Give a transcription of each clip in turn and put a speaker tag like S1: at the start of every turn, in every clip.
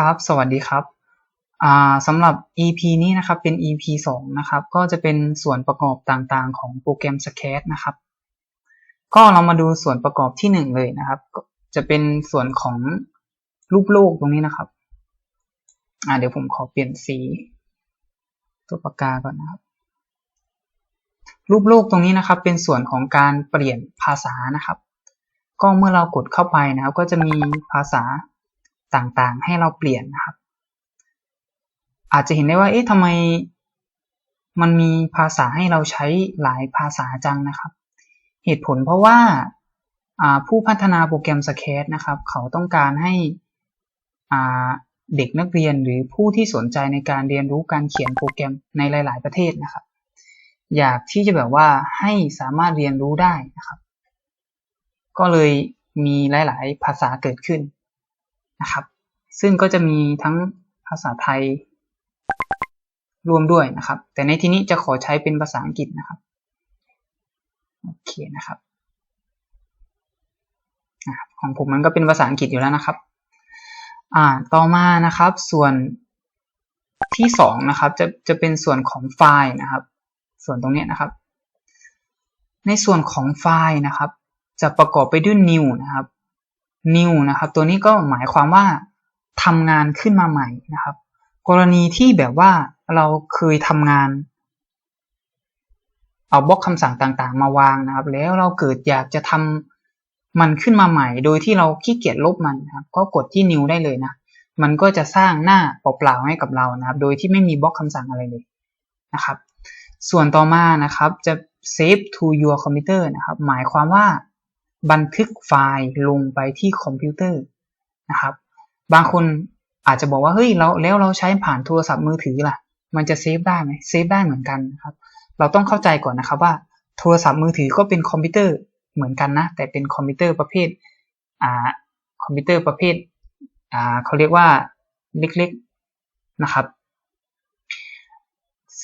S1: ครับ สวัสดีครับสำหรับ EP นี้นะครับเป็น EP 2นะครับก็จะเป็นส่วนประกอบต่างๆ ของโปรแกรม Sketch นะครับ ก็เรามาดูส่วนประกอบที่ 1 เลยนะครับ จะเป็นส่วนของรูปโลกตรงนี้นะครับเดี๋ยวผมขอเปลี่ยนสี ตัวปากกาก่อนนะครับ รูปโลกตรงนี้นะครับ เป็นส่วนของการเปลี่ยนภาษานะครับ ก็เมื่อเรากดเข้าไปนะครับ ก็จะมีภาษา ต่างๆ ให้เราเปลี่ยนนะครับ อาจจะเห็นได้ว่า เอ๊ะทำไมมันมีภาษาให้เราใช้หลายภาษาจังนะครับ เหตุผลเพราะว่าผู้พัฒนาโปรแกรม Sketch นะครับ เขาต้องการให้เด็กนักเรียนหรือผู้ที่สนใจในการเรียนรู้การเขียนโปรแกรมในหลาย ๆ ประเทศนะครับ อยากที่จะแบบว่าให้สามารถเรียนรู้ได้นะครับ ก็เลยมีหลาย ๆ ภาษาเกิดขึ้น นะครับ ซึ่งก็จะมีทั้งภาษาไทยรวมด้วยนะครับ แต่ในที่นี้จะขอใช้เป็นภาษาอังกฤษนะครับ โอเคนะครับของผมมันก็เป็นภาษาอังกฤษอยู่แล้วนะครับ อ่า ต่อมานะครับ ส่วนที่สองนะครับ จะจะเป็นส่วนของไฟล์นะครับ ส่วนตรงนี้นะครับ ในส่วนของไฟล์นะครับ จะประกอบไปด้วย new นะครับ new นะครับ ตัวนี้ก็หมายความว่าทำงานขึ้นมาใหม่นะครับ กรณีที่แบบว่าเราเคยทำงาน เอาบล็อกคำสั่งต่างๆ มาวางนะครับ แล้วเราเกิดอยากจะทำมันขึ้นมาใหม่ โดยที่เราขี้เกียจลบมันนะครับ ก็กดที่ new ได้เลยนะ มันก็จะสร้างหน้าเปล่าๆให้กับเรานะครับ โดยที่ไม่มีบล็อกคำสั่งอะไรเลยนะครับ ส่วนต่อมานะครับจะ save to your computer นะครับ หมายความว่า บันทึกไฟล์ลงไปที่คอมพิวเตอร์นะครับ บางคนอาจจะบอกว่าเฮ้ยเราแล้วเราใช้ผ่านโทรศัพท์มือถือล่ะ มันจะเซฟได้ไหมเซฟได้เหมือนกันนะครับ เราต้องเข้าใจก่อนนะครับว่าโทรศัพท์มือถือก็เป็นคอมพิวเตอร์เหมือนกันนะ แต่เป็นคอมพิวเตอร์ประเภทอ่าคอมพิวเตอร์ประเภทอ่าเขาเรียกว่าเล็กๆนะครับ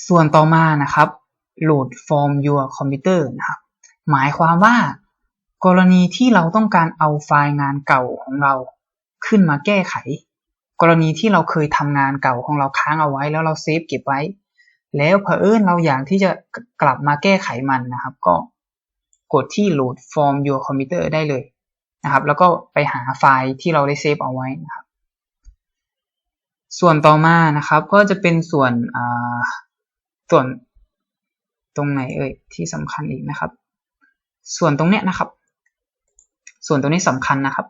S1: ส่วนต่อมานะครับ load from your computer นะครับ หมายความว่า กรณีที่เราต้องการเอาไฟล์งานเก่าของเราขึ้นมาแก้ไข กรณีที่เราเคยทำงานเก่าของเราค้างเอาไว้แล้วเราเซฟเก็บไว้ แล้วเผอิญเราอยากที่จะกลับมาแก้ไขมันนะครับ ก็กดที่ load from your computer ได้เลยนะครับ แล้วก็ไปหาไฟล์ที่เราได้เซฟเอาไว้นะครับ ส่วนต่อมานะครับ ก็จะเป็นส่วนส่วนตรงไหนเอ่ยที่สำคัญอีกนะครับ ส่วนตรงเนี้ยนะครับ ส่วนตัวนี้สำคัญนะครับ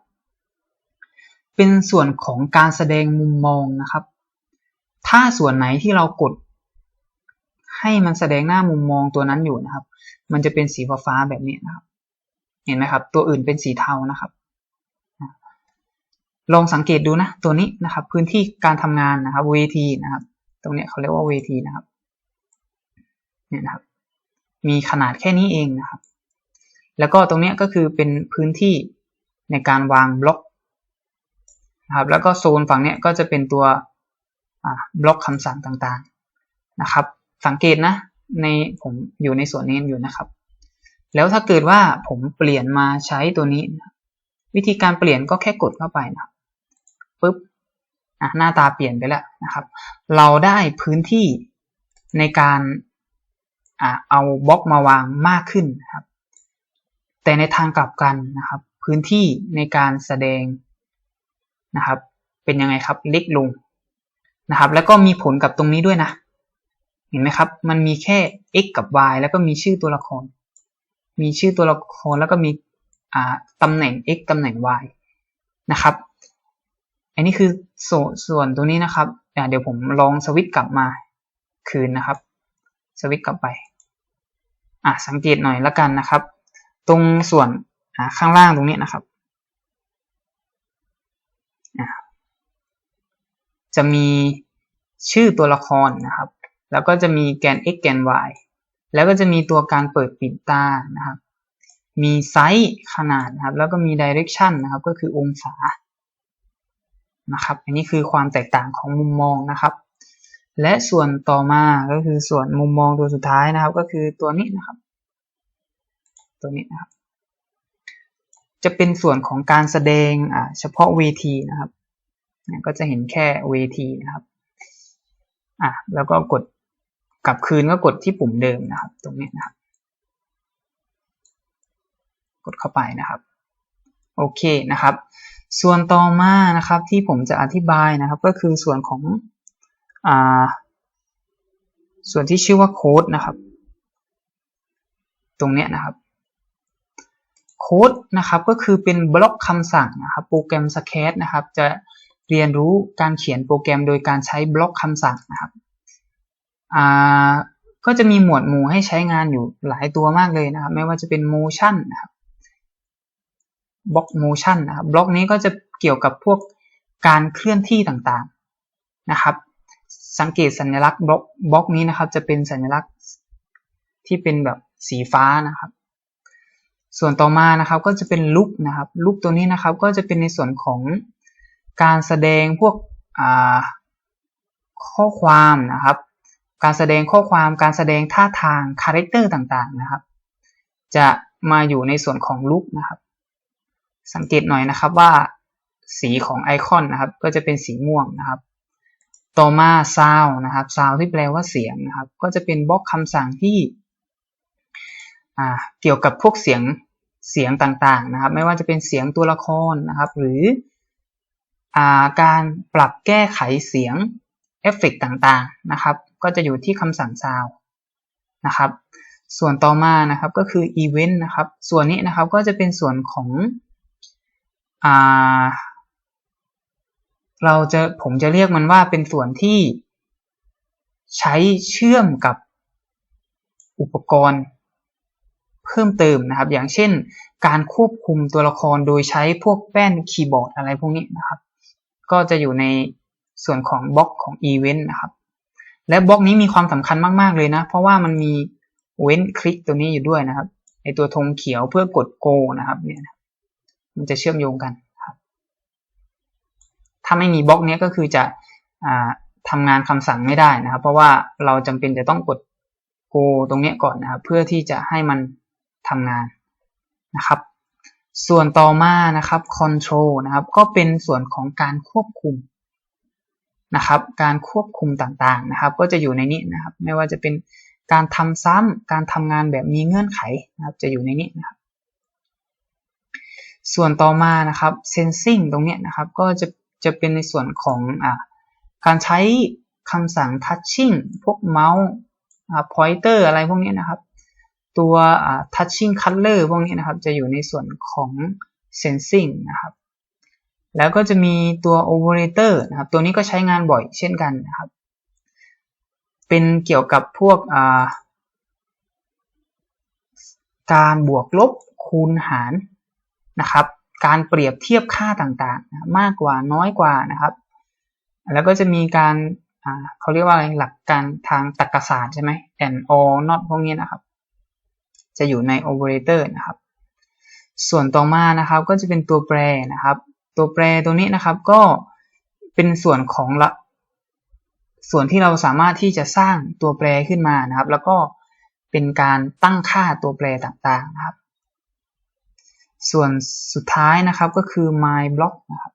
S1: เป็นส่วนของการแสดงมุมมองนะครับ ถ้าส่วนไหนที่เรากด ให้มันแสดงหน้ามุมมองตัวนั้นอยู่นะครับ มันจะเป็นสีฟ้าแบบนี้นะครับ เห็นไหมครับ ตัวอื่นเป็นสีเทานะครับลองสังเกตดูนะ ตัวนี้นะครับ พื้นที่การทำงานนะครับเวทีนะครับ ตรงนี้เขาเรียกว่าเวทีนะครับเนี่ยนะครับ มีขนาดแค่นี้เองนะครับ แล้วก็ตรงนี้ก็คือเป็นพื้นที่ในการวางบล็อกนะครับแล้วก็โซนฝั่งนี้ก็จะเป็นตัวบล็อกคำสั่งต่างๆนะครับ สังเกตนะในผมอยู่ในส่วนนี้อยู่นะครับ แล้วถ้าเกิดว่าผมเปลี่ยนมาใช้ตัวนี้ วิธีการเปลี่ยนก็แค่กดเข้าไปนะปุ๊บหน้าตาเปลี่ยนไปแล้วนะครับ เราได้พื้นที่ในการเอาบล็อกมาวางมากขึ้นนะครับ แต่ในทางกลับกันนะครับ พื้นที่ในการแสดงนะครับ เป็นยังไงครับเล็กลงนะครับ แล้วก็มีผลกับตรงนี้ด้วยนะ เห็นไหมครับ มันมีแค่ x กับ y แล้วก็มีชื่อตัวละคร มีชื่อตัวละครแล้วก็มีตำแหน่ง x ตำแหน่ง y นะครับ อันนี้คือสส่วนตรงนี้นะครับ เดี๋ยวผมลองสวิตช์กลับมาคืนนะครับ สวิตช์กลับไป อะสังเกตหน่อยละกันนะครับ ตรงส่วนข้างล่างตรงนี้นะครับ จะมีชื่อตัวละครนะครับ แล้วก็จะมีแกน x แกน y แล้วก็จะมีตัวการเปิดปิดตานะครับ มีไซส์ขนาดนะครับ แล้วก็มี direction นะครับ ก็คือองศานะครับ อันนี้คือความแตกต่างของมุมมองนะครับ และส่วนต่อมาก็คือส่วนมุมมองตัวสุดท้ายนะครับ ก็คือตัวนี้นะครับ ตัวนี้นะครับ จะเป็นส่วนของการแสดงเฉพาะเวทีนะครับก็จะเห็นแค่เวทีนะครับอะแล้วก็กดกลับคืนก็กดที่ปุ่มเดิมนะครับ ตรงนี้นะครับ กดเข้าไปนะครับ โอเคนะครับ ส่วนต่อมานะครับที่ผมจะอธิบายนะครับ ก็คือส่วนของอ่าส่วนที่ชื่อว่าโค้ดนะครับ ตรงนี้นะครับ โค้ดนะครับก็คือเป็นบล็อกคำสั่งนะครับโปรแกรมสแคตนะครับจะเรียนรู้การเขียนโปรแกรมโดยการใช้บล็อกคำสั่งนะครับก็จะมีหมวดหมู่ให้ใช้งานอยู่หลายตัวมากเลยนะครับ ไม่ว่าจะเป็น motion นะครับบล็อก motion นะครับบล็อกนี้ก็จะเกี่ยวกับพวกการเคลื่อนที่ต่างๆนะครับ สังเกตสัญลักษณ์บล็อกบล็อกนี้นะครับ จะเป็นสัญลักษณ์ที่เป็นแบบสีฟ้านะครับ ส่วนต่อมานะครับก็จะเป็นลุกนะครับลุกตัวนี้นะครับก็จะเป็นในส่วนของการแสดงพวกข้อความนะครับ การแสดงข้อความการแสดงท่าทางคาแรคเตอร์ต่างๆนะครับ จะมาอยู่ในส่วนของลุกนะครับ สังเกตหน่อยนะครับว่าสีของไอคอนนะครับ ก็จะเป็นสีม่วงนะครับ ต่อมาซาวนะครับซาวที่แปลว่าเสียงนะครับ ก็จะเป็นบล็อกคำสั่งที่เกี่ยวกับพวกเสียง เสียงต่างๆนะครับ ไม่ว่าจะเป็นเสียงตัวละครนะครับ หรืออการปรับแก้ไขเสียงเอฟเฟกต่างๆนะครับ ก็จะอยู่ที่คำสั่งซาวนะครับ ส่วนต่อมานะครับก็คือ Event นะครับ ส่วนนี้นะครับก็จะเป็นส่วนของอเราจะผมจะเรียกมันว่าเป็นส่วนที่ใช้เชื่อมกับอุปกรณ์ เพิ่มเติมนะครับ อย่างเช่น การควบคุมตัวละครโดยใช้พวกแป้นคีย์บอร์ดอะไรพวกนี้นะครับ ก็จะอยู่ในส่วนของบล็อกของอีเวนต์นะครับ และบล็อกนี้มีความสำคัญมาก ๆ เลยนะ เพราะว่ามันมีเว้นคลิกตัวนี้อยู่ด้วยนะครับไอตัวธงเขียวเพื่อกด go นะครับเนี่ยมันจะเชื่อมโยงกันครับถ้าไม่มีบล็อกนี้ก็คือจะทำงานคำสั่งไม่ได้นะครับ เพราะว่าเราจำเป็นจะต้องกด go ตรงนี้ก่อนนะครับ เพื่อที่จะให้มัน ทำงานนะครับ ส่วนต่อมานะครับ control นะครับ ก็เป็นส่วนของการควบคุมนะครับ การควบคุมต่างๆนะครับ ก็จะอยู่ในนี้นะครับ ไม่ว่าจะเป็นการทำซ้ำการทำงานแบบมีเงื่อนไขนะครับ จะอยู่ในนี้นะครับ ส่วนต่อมานะครับ sensing ตรงนี้นะครับ ก็จะจะเป็นในส่วนของอ่าการใช้คำสั่ง touching พวกเมาส์ pointer อะไรพวกนี้นะครับ ตัว touching color พวกนี้นะครับ จะอยู่ในส่วนของ sensing นะครับ แล้วก็จะมีตัว operator นะครับ ตัวนี้ก็ใช้งานบ่อยเช่นกันนะครับ เป็นเกี่ยวกับพวกการบวกลบคูณหารนะครับ การเปรียบเทียบค่าต่างๆ มากกว่าน้อยกว่านะครับ แล้วก็จะมีการเขาเรียกว่าอะไรหลักการทางตรรกศาสตร์ใช่ไหม and or not พวกนี้นะครับ จะอยู่ใน operator นะครับ ส่วนต่อมานะครับก็จะเป็นตัวแปรนะครับ ตัวแปรตัวนี้นะครับก็เป็นส่วนของละส่วนที่เราสามารถที่จะสร้างตัวแปรขึ้นมานะครับ แล้วก็เป็นการตั้งค่าตัวแปรต่างๆนะครับ ส่วนสุดท้ายนะครับก็คือ my block นะครับ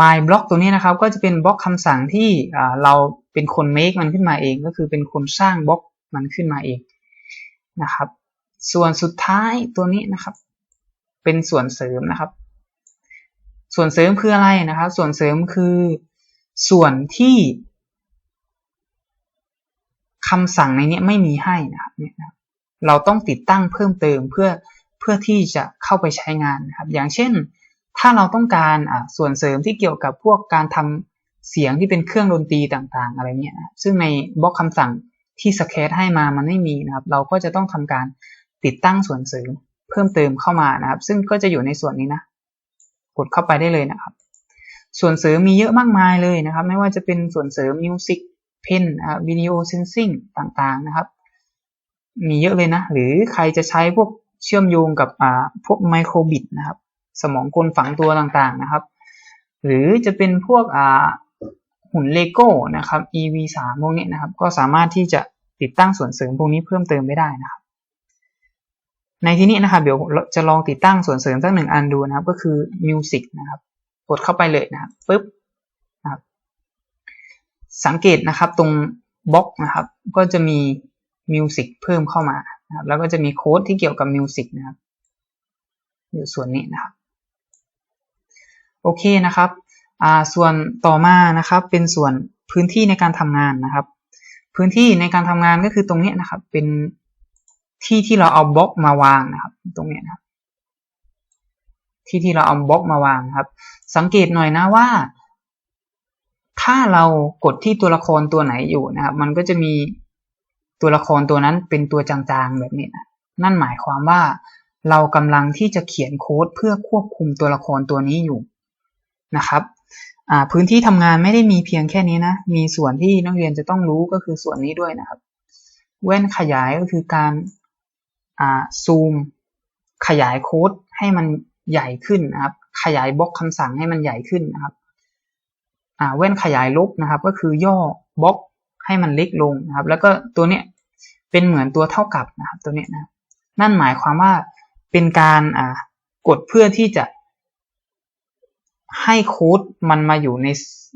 S1: my block ตัวนี้นะครับก็จะเป็นบล็อกคำสั่งที่เราเป็นคน make มันขึ้นมาเอง ก็คือเป็นคนสร้างบล็อกมันขึ้นมาเอง นะครับ ส่วนสุดท้ายตัวนี้นะครับ เป็นส่วนเสริมนะครับ ส่วนเสริมคืออะไรนะครับ ส่วนเสริมคือส่วนที่คำสั่งในนี้ไม่มีให้นะครับเนี่ยนะเราต้องติดตั้งเพิ่มเติมเพื่อเพื่อที่จะเข้าไปใช้งานนะครับ อย่างเช่น ถ้าเราต้องการส่วนเสริมที่เกี่ยวกับพวกการทำเสียงที่เป็นเครื่องดนตรีต่างๆ อะไรเงี้ยซึ่งในบล็อกคำสั่ง ที่สเกตให้มามันไม่มีนะครับ เราก็จะต้องทำการติดตั้งส่วนเสริมเพิ่มเติมเข้ามานะครับ ซึ่งก็จะอยู่ในส่วนนี้นะ กดเข้าไปได้เลยนะครับ ส่วนเสริมมีเยอะมากมายเลยนะครับ ไม่ว่าจะเป็นส่วนเสริม Music Pen วิดีโอเซนซิงต่างๆนะครับ มีเยอะเลยนะ หรือใครจะใช้พวกเชื่อมโยงกับพวกไมโครบิตนะครับ สมองกลฝังตัวต่างๆนะครับ หรือจะเป็นพวก หุ่นเลโก้นะครับ EV3 พวกนี้นะครับ ก็สามารถที่จะติดตั้งส่วนเสริมพวกนี้เพิ่มเติมไม่ได้นะครับ ในที่นี้นะครับ เดี๋ยวจะลองติดตั้งส่วนเสริมสักหนึ่งอันดูนะครับ ก็คือ Music นะครับ กดเข้าไปเลยนะครับปึ๊บนะครับ สังเกตนะครับตรงบล็อกนะครับ ก็จะมีมิวสิกเพิ่มเข้ามานะครับแล้วก็จะมีโค้ดที่เกี่ยวกับมิวสิกนะครับ อยู่ส่วนนี้นะครับ โอเคนะครับ อ่าส่วนต่อมานะครับเป็นส่วนพื้นที่ในการทำงานนะครับ พื้นที่ในการทำงานก็คือตรงนี้นะครับ เป็นที่ที่เราเอาบล็อกมาวางนะครับ ตรงนี้นะครับ ที่ที่เราเอาบล็อกมาวางครับ สังเกตหน่อยนะว่า ถ้าเรากดที่ตัวละครตัวไหนอยู่นะครับ มันก็จะมีตัวละครตัวนั้นเป็นตัวจางๆแบบนี้นะนั่นหมายความว่าเรากำลังที่จะเขียนโค้ดเพื่อควบคุมตัวละครตัวนี้อยู่นะครับ พื้นที่ทำงานไม่ได้มีเพียงแค่นี้นะ มีส่วนที่นักเรียนจะต้องรู้ก็คือส่วนนี้ด้วยนะครับ แว่นขยายก็คือการซูมขยายโค้ดให้มันใหญ่ขึ้นนะครับ ขยายบล็อกคำสั่งให้มันใหญ่ขึ้นนะครับแว่นขยายลบนะครับ ก็คือย่อบล็อกให้มันเล็กลงนะครับ แล้วก็ตัวเนี้ยเป็นเหมือนตัวเท่ากับนะครับ ตัวเนี้ยนะ นั่นหมายความว่าเป็นการกดเพื่อที่จะ ให้โค้ดมันมาอยู่ใน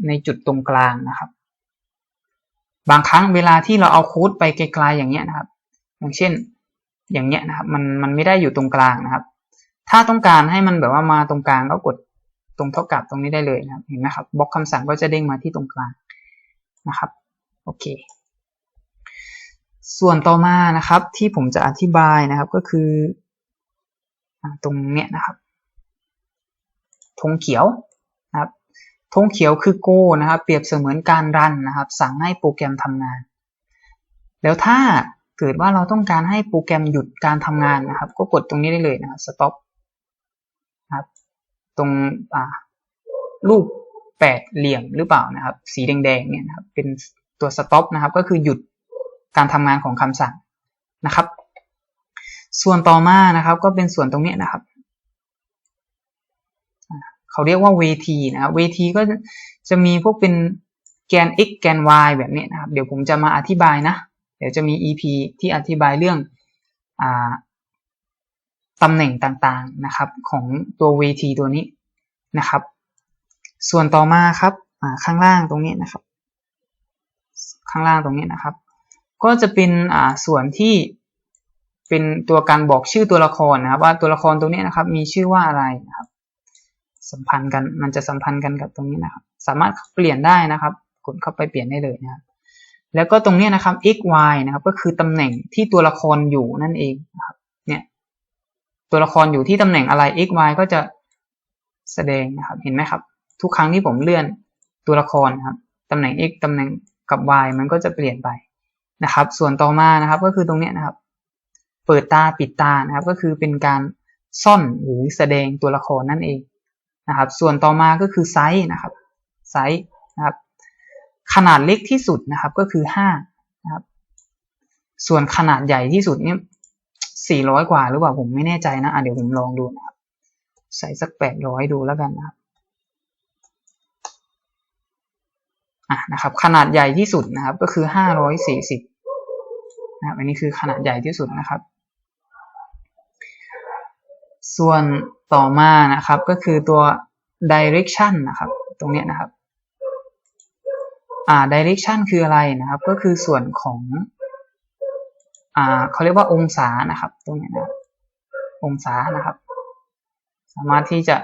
S1: ในจุดตรงกลางนะครับ บางครั้งเวลาที่เราเอาโค้ดไปไกลๆอย่างเงี้ยนะครับ อย่างเช่น อย่างเงี้ยนะครับ มันมันไม่ได้อยู่ตรงกลางนะครับ ถ้าต้องการให้มันแบบว่ามาตรงกลางก็กดตรงเท่ากับตรงนี้ได้เลยนะครับ เห็นไหมครับบล็อกคำสั่งก็จะเด้งมาที่ตรงกลางนะครับ โอเค ส่วนต่อมานะครับที่ผมจะอธิบายนะครับก็คือตรงเนี้ยนะครับธงเขียว ธงเขียวคือ go นะครับ เปรียบเสมือนการรันนะครับ สั่งให้โปรแกรมทำงาน แล้วถ้าเกิดว่าเราต้องการให้โปรแกรมหยุดการทำงานนะครับ ก็กดตรงนี้ได้เลยนะครับ stop นะครับ ตรงรูปแปดเหลี่ยมหรือเปล่านะครับ สีแดงๆเนี่ยนะครับ เป็นตัว stop นะครับ ก็คือหยุดการทำงานของคำสั่งนะครับ ส่วนต่อมานะครับ ก็เป็นส่วนตรงนี้นะครับ เขาเรียกว่าเวทีนะครับเวทีก็จะมีพวกเป็นแกน x แกน y แบบนี้นะครับ เดี๋ยวผมจะมาอธิบายนะ เดี๋ยวจะมี EP ที่อธิบายเรื่องอตำแหน่งต่างๆนะครับของตัวเวทีตัวนี้นะครับ ส่วนต่อมาครับข้างล่างตรงนี้นะครับ ข้างล่างตรงนี้นะครับ ก็จะเป็นส่วนที่เป็นตัวการบอกชื่อตัวละครนะครับ ว่าตัวละครตรงนี้นะครับ มีชื่อว่าอะไรนะครับ สัมพันธ์กัน มันจะสัมพันธ์กันกับตรงนี้นะครับ สามารถเปลี่ยนได้นะครับ กดเข้าไปเปลี่ยนได้เลยนะครับ แล้วก็ตรงนี้นะครับ x y นะครับ ก็คือตำแหน่งที่ตัวละครอยู่นั่นเองนะครับ เนี่ย ตัวละครอยู่ที่ตำแหน่งอะไร x y ก็จะแสดงนะครับ เห็นไหมครับ ทุกครั้งที่ผมเลื่อนตัวละครนะครับตำแหน่ง x ตำแหน่งกับ y มันก็จะเปลี่ยนไปนะครับ ส่วนต่อมานะครับ ก็คือตรงนี้นะครับ เปิดตาปิดตานะครับ ก็คือเป็นการซ่อนหรือแสดงตัวละครนั่นเอง นะครับ ส่วนต่อมาก็คือไซส์นะครับ ไซส์นะครับ ขนาดเล็กที่สุดนะครับก็คือห้านะครับ ส่วนขนาดใหญ่ที่สุดเนี่ยสี่ร้อยกว่าหรือเปล่าผมไม่แน่ใจนะะเดี๋ยวผมลองดูนะครับ ใส่สักแปดร้อยดูแล้วกันนะครับอะนะครับ ขนาดใหญ่ที่สุดนะครับ ก็คือห้าร้อยสี่สิบนะครับอันนี้คือขนาดใหญ่ที่สุดนะครับ ส่วน ต่อมานะครับก็คือตัว direction นะครับ ตรงนี้นะครับอ่า direction คืออะไรนะครับ ก็คือส่วนของอ่าเขาเรียกว่าองศานะครับ ตรงนี้นะองศานะครับ สามารถที่จะ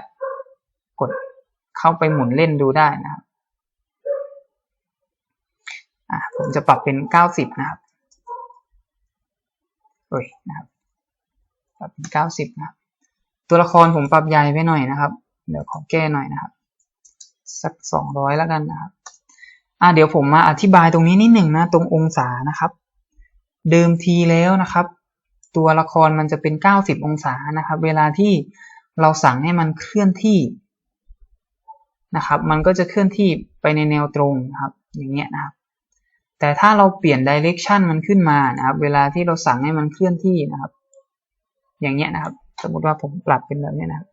S1: กดเข้าไปหมุนเล่นดูได้นะครับอ่าผมจะปรับเป็นเก้าสิบนะครับโอ้ยนะครับปรับเป็นเก้าสิบนะครับ ตัวละครผมปรับใหญ่ไปหน่อยนะครับ เดี๋ยวขอแก้หน่อยนะครับ สักสองร้อยแล้วกันนะครับ อ่าเดี๋ยวผมมาอธิบายตรงนี้นิดหนึ่งนะ ตรงองศานะครับ เดิมทีแล้วนะครับ ตัวละครมันจะเป็นเก้าสิบองศานะครับ เวลาที่เราสั่งให้มันเคลื่อนที่นะครับ มันก็จะเคลื่อนที่ไปในแนวตรงนะครับ อย่างเงี้ยนะครับ แต่ถ้าเราเปลี่ยนดิเรกชันมันขึ้นมานะครับ เวลาที่เราสั่งให้มันเคลื่อนที่นะครับ อย่างเงี้ยนะครับ สมมติว่าผมปรับเป็นแบบนี้นะ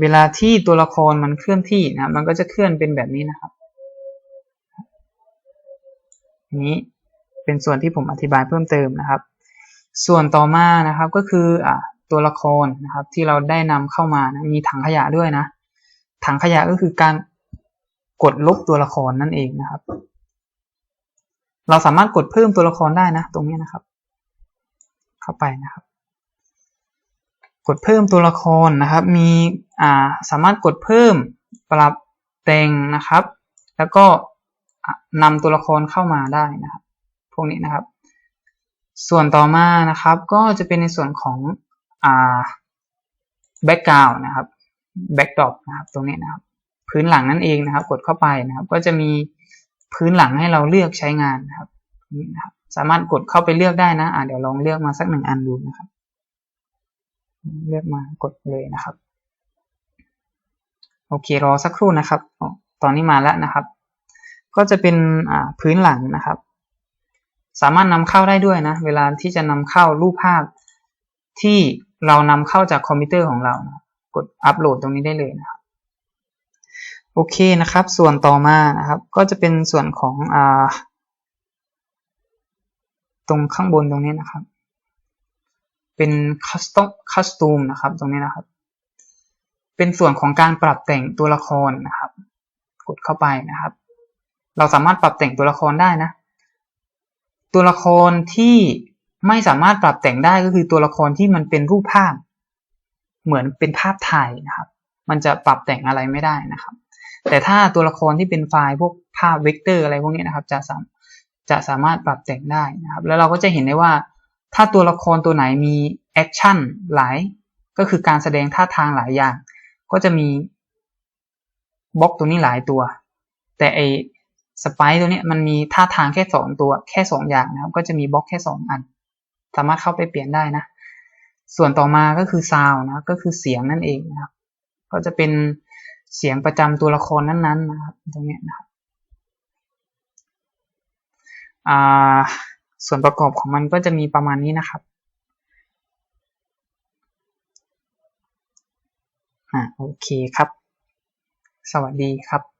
S1: เวลาที่ตัวละครมันเคลื่อนที่นะ มันก็จะเคลื่อนเป็นแบบนี้นะครับ นี้เป็นส่วนที่ผมอธิบายเพิ่มเติมนะครับ ส่วนต่อมานะครับก็คืออะตัวละครนะครับ ที่เราได้นำเข้ามานะมีถังขยะด้วยนะ ถังขยะก็คือการกดลบตัวละครนั่นเองนะครับ เราสามารถกดเพิ่มตัวละครได้นะ ตรงนี้นะครับ เข้าไปนะครับ ดเพิ่มตัวละครนะครับ มีอ่าสามารถกดเพิ่มปรับแต่งนะครับ แล้วก็นำตัวละครเข้ามาได้นะครับ พวกนี้นะครับ ส่วนต่อมานะครับ ก็จะเป็นในส่วนของอ่า background นะครับ backdrop นะครับ ตรงนี้นะครับ พื้นหลังนั่นเองนะครับ กดเข้าไปนะครับ ก็จะมีพื้นหลังให้เราเลือกใช้งานนะครับนี่นะครับ สามารถกดเข้าไปเลือกได้นะอ่าเดี๋ยวลองเลือกมาสักหนึ่งอันดูนะครับ เลือกมากดเลยนะครับ โอเครอสักครู่นะครับ ตอนนี้มาแล้วนะครับ ก็จะเป็นพื้นหลังนะครับ สามารถนำเข้าได้ด้วยนะ เวลาที่จะนำเข้ารูปภาพที่เรานำเข้าจากคอมพิวเตอร์ของเรานะกดอัปโหลดตรงนี้ได้เลยนะครับโอเคนะครับ ส่วนต่อมานะครับ ก็จะเป็นส่วนของอตรงข้างบนตรงนี้นะครับ เป็น custom custom นะครับ ตรงนี้นะครับ เป็นส่วนของการปรับแต่งตัวละครนะครับ กดเข้าไปนะครับ เราสามารถปรับแต่งตัวละครได้นะ ตัวละครที่ไม่สามารถปรับแต่งได้ก็คือตัวละครที่มันเป็นรูปภาพ เหมือนเป็นภาพถ่ายนะครับ มันจะปรับแต่งอะไรไม่ได้นะครับ แต่ถ้าตัวละครที่เป็นไฟล์พวกภาพเวกเตอร์อะไรพวกนี้นะครับ จะสามจะสามารถปรับแต่งได้นะครับ แล้วเราก็จะเห็นได้ว่า ถ้าตัวละครตัวไหนมีแอคชั่นหลาย ก็คือการแสดงท่าทางหลายอย่าง ก็จะมีบล็อกตัวนี้หลายตัว แต่ไอสไปตัวนี้มันมีท่าทางแค่สองตัวแค่สองอย่างนะครับ ก็จะมีบล็อกแค่สองอัน สามารถเข้าไปเปลี่ยนได้นะ ส่วนต่อมาก็คือซาวนะก็คือเสียงนั่นเองนะครับ ก็จะเป็นเสียงประจำตัวละครนั้นๆนะครับตรงนี้นะครับ ส่วนประกอบของมันก็จะมีประมาณนี้นะครับอ่าโอเคครับ สวัสดีครับ